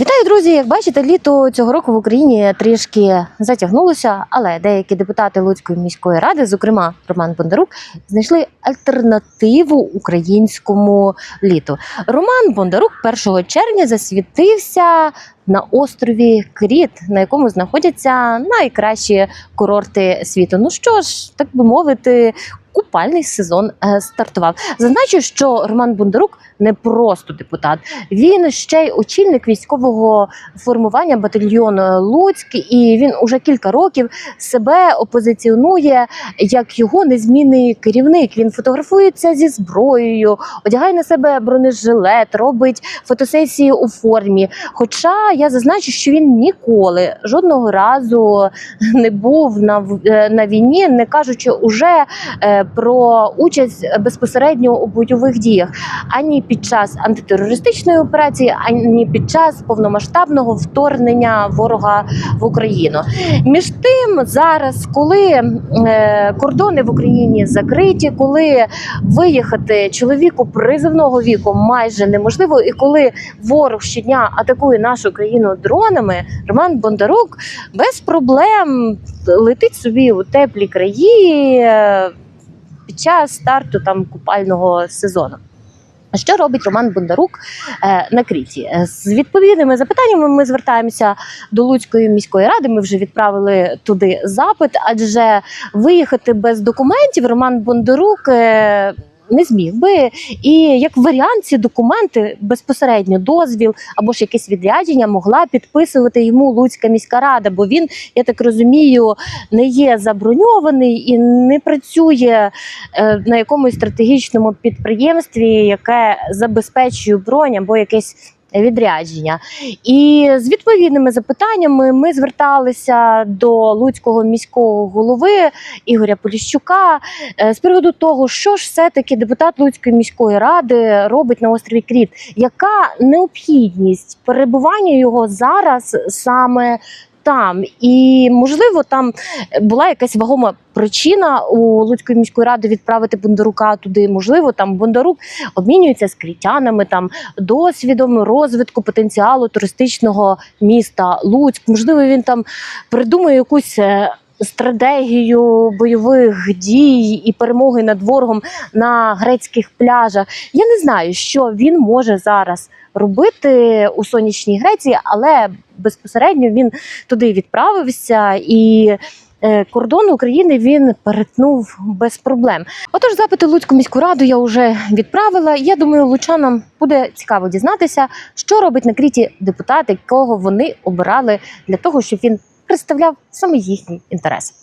Вітаю, друзі! Як бачите, літо цього року в Україні трішки затягнулося, але деякі депутати Луцької міської ради, зокрема Роман Бондарук, знайшли альтернативу українському літу. Роман Бондарук 1 червня засвітився на острові Кріт, на якому знаходяться найкращі курорти світу. Ну що ж, так би мовити. Купальний сезон е, стартував. Зазначу, що Роман Бондарук не просто депутат, він ще й очільник військового формування батальйону Луцьк, і він уже кілька років себе опозиціонує як його незмінний керівник. Він фотографується зі зброєю, одягає на себе бронежилет, робить фотосесії у формі. Хоча я зазначу, що він ніколи жодного разу не був на, е, на війні, не кажучи уже е, про участь безпосередньо у бойових діях ані під час антитерористичної операції, ані під час повномасштабного вторгнення ворога в Україну. Між тим, зараз, коли е, кордони в Україні закриті, коли виїхати чоловіку призовного віку майже неможливо, і коли ворог щодня атакує нашу країну дронами, Роман Бондарук без проблем летить собі у теплі краї е, під час старту там купального сезону. Що робить Роман Бондарук е, на Кріті? Е, З відповідними запитаннями ми звертаємося до Луцької міської ради. Ми вже відправили туди запит, адже виїхати без документів Роман Бондарук. Не зміг би, і як варіант ці документи безпосередньо дозвіл або ж якесь відрядження могла підписувати йому Луцька міська рада, бо він, я так розумію, не є заброньований і не працює е, на якомусь стратегічному підприємстві, яке забезпечує бронь або якесь відрядження. І з відповідними запитаннями ми зверталися до Луцького міського голови Ігоря Поліщука е, з приводу того, що ж все-таки депутат Луцької міської ради робить на острові Кріт, яка необхідність перебування його зараз саме там, і можливо там була якась вагома причина у Луцької міської ради відправити Бондарука туди. Можливо, там Бондарук обмінюється з крітянами там досвідом розвитку потенціалу туристичного міста Луцьк. Можливо, він там придумує якусь. Стратегію бойових дій і перемоги над ворогом на грецьких пляжах. Я не знаю, що він може зараз робити у сонячній Греції, але безпосередньо він туди відправився і. е, Кордон України він перетнув без проблем. Отож, запити Луцьку міську раду я вже відправила. Я думаю, лучанам буде цікаво дізнатися, що робить на кріті депутат, якого вони обирали для того, щоб він представляв саме їхні інтереси.